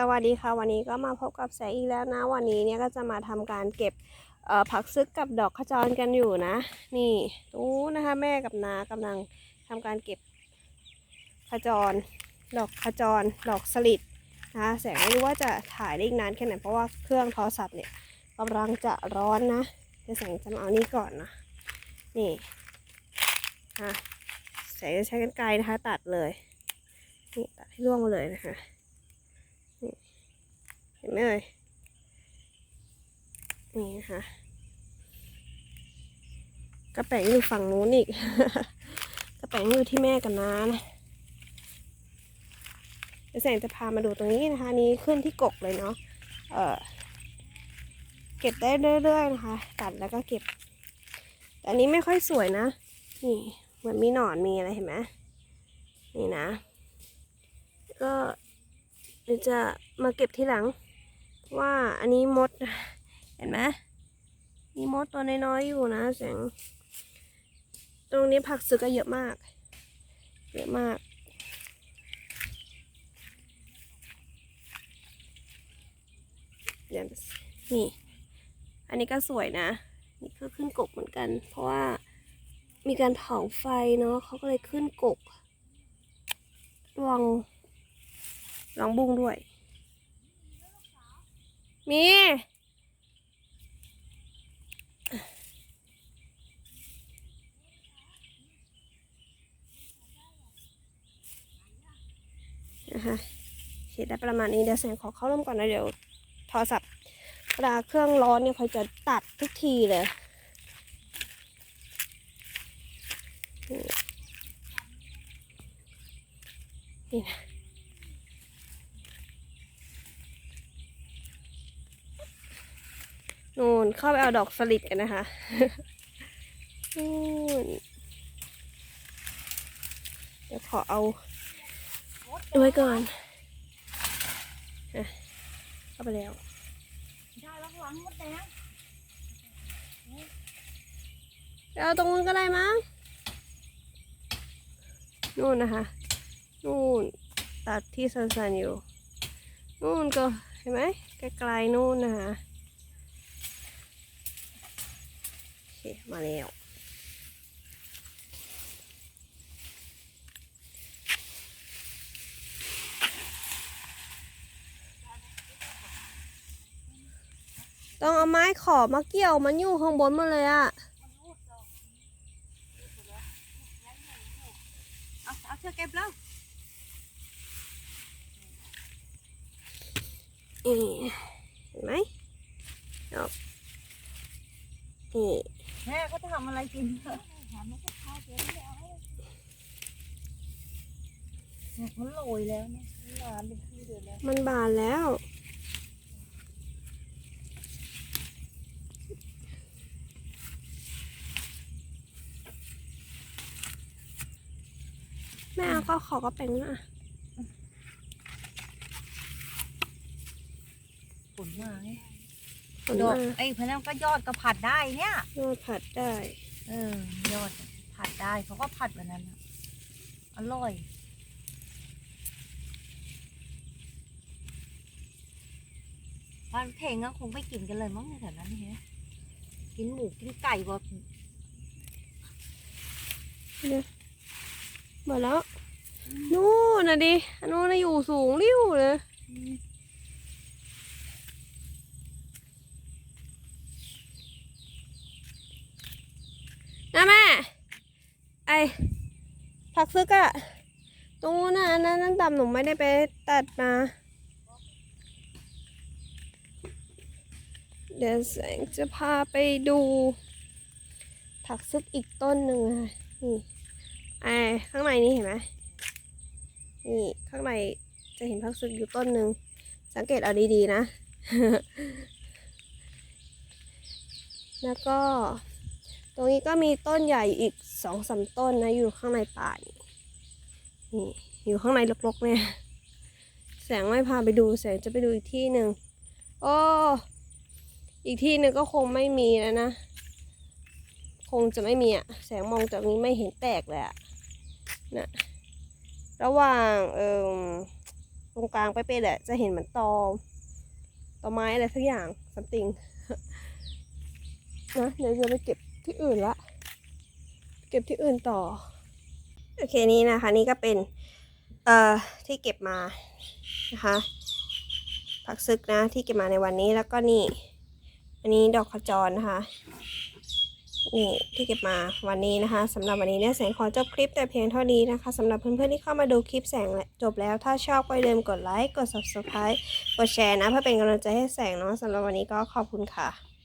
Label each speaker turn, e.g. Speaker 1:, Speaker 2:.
Speaker 1: สวัสดีค่ะ วันนี้ก็มาพบกับแสงอีกแล้วนะ วันนี้เนี่ยก็จะมาทำการเก็บผักซึกกับดอกขจรกันอยู่นะ นี่ตู้นะคะแม่กับน้ากำลังทำการเก็บขจร ดอกขจร ดอกสลิดนะคะแสงไม่รู้ว่าจะถ่ายได้อีกนานแค่ไหนเพราะว่าเครื่องโทรศัพท์เนี่ยกำลังจะร้อนนะเดี๋ยวแสงจะมาเอานี่ก่อนนะนี่อะแสงจะใช้กันไกรนะคะ ตัดเลยนี่ตัดให้ร่วงมาเลยนะคะ ห็นไหมเอ่ยนี่นะคะกระแปงอยู่ฝั่งนู้นอีก กระแปงอยู่ที่แม่กับน้านะเดี๋ยวแสงจะพามาดูตรงนี้นะคะนี้ขึ้นที่กกเลยเนาะเออเก็บได้เรื่อยๆนะคะ ตัดแล้วก็เก็บ แต่อันนี้ไม่ค่อยสวยนะ นี่เหมือนมีหนอนมีอะไรเห็นไหมนี่นะ ก็เดี๋ยวจะมาเก็บทีหลัง ว่าอันนี้มด เห็นไหมมีมดตัวน้อยๆอยู่นะแสงตรงนี้ผักซึกก็เยอะมาก เยอะมาก นี่ อันนี้ก็สวยนะ นี่ก็ขึ้นกกเหมือนกัน เพราะว่ามีการเผาไฟเนาะเขาก็เลยขึ้นกกระวังลองบุ้งด้วย มีนะคะเขียนได้ประมาณนี้เดี๋ยวแสงขอเข้าร่มก่อนนะเดี๋ยวโทรศัพท์เวลาเครื่องร้อนเนี่ยเขาจะตัดทุกทีเลยนี่นะ นเข้าไปเอาดอกสลิดกันนะคะนู่นเดี๋ยวขอเอาไว้ก่อนเข้าไปแล้ว
Speaker 2: ได้แล้วหลังมดแดง
Speaker 1: เดี๋ยวเอาตรงนู้นก็ได้มั้งนู่นนะคะ นู่น ตัดที่สันๆอยู่ นู่นก็เห็นไหมไกลๆนู่นนะคะโอเค มาแล้วต้องเอาไม้ขอบมาเกี่ยวมันอยู่ข้างบนหมาเลยอะ
Speaker 2: เอาเอาเชือกเก็บแล้ว
Speaker 1: นี่เห็นไหมดอกนี่
Speaker 2: แม่ก็จะทำอะไรกินเถอะมันโรยแล้วเนี่ยนานเป็นที่เดือนแล้ว
Speaker 1: มันบานแล้ว แม่เอาก็ขอกระเป๋งอะ
Speaker 2: ผลมาไง
Speaker 1: ผล
Speaker 2: ดอก
Speaker 1: มา
Speaker 2: ไอ้พนันก็ยอดก็ผัดได้เนี่ย
Speaker 1: ยอดผัดได้
Speaker 2: เออยอดผัดได้เขาก็ผัดแบบนั้นน่ะอร่อย บ้านเพลงก็คงไม่กินกันเลยมั้งในแถวนั้นนี่ฮะกินหมูกินไก่กว่า
Speaker 1: หมดแล้ว นู่นนะดิอันนู้นนะอยู่สูงริ้วเลย นะแม่ ไอ ผักซึกอะตรงนู้นนะอันนั้นนั่นต่ำหนูไม่ได้ไปตัดมา เดี๋ยวแสงจะพาไปดู ผักซึกอีกต้นหนึ่งอะนี่ไอข้างในนี้เห็นไหมนี่ข้างในจะเห็นผักซึกอยู่ต้นหนึ่งสังเกตเอาดีๆนะ แล้วก็ ตรงนี้ก็มีต้นใหญ่อีกสองสามต้นนะ อยู่ข้างในป่านี่นี่อยู่ข้างในรกๆเนี่ยแสงไม่พาไปดูแสงจะไปดูอีกที่หนึ่งโอ้อีกที่หนึ่งก็คงไม่มีแล้วนะ คงจะไม่มีอะแสงมองจากนี้ไม่เห็นแตกเลยอะนะระหว่างเอ่อตรงกลางไปเป็นแหละ จะเห็นเหมือนตอตอไม้อะไรสักอย่าง something นะเดี๋ยวจะไปเก็บ ที่อื่นละ เก็บที่อื่นต่อ โอเคนี่นะคะ นี่ก็เป็น เอ่อ ที่เก็บมานะคะผักซึกนะที่เก็บมาในวันนี้แล้วก็นี่ อันนี้ดอกขจรนะคะนี่ที่เก็บมาวันนี้นะคะสำหรับวันนี้เนี่ยแสงขอจบคลิปแต่เพียงเท่านี้นะคะสำหรับเพื่อนๆที่เข้ามาดูคลิปแสงแจบแล้วถ้าชอบก็อย่าลืมกดไลค์กด subscribe กดแชร์นะเพื่อเป็นกำลังใจให้แสงเนาะสำหรับวันนี้ก็ขอบคุณค่ะ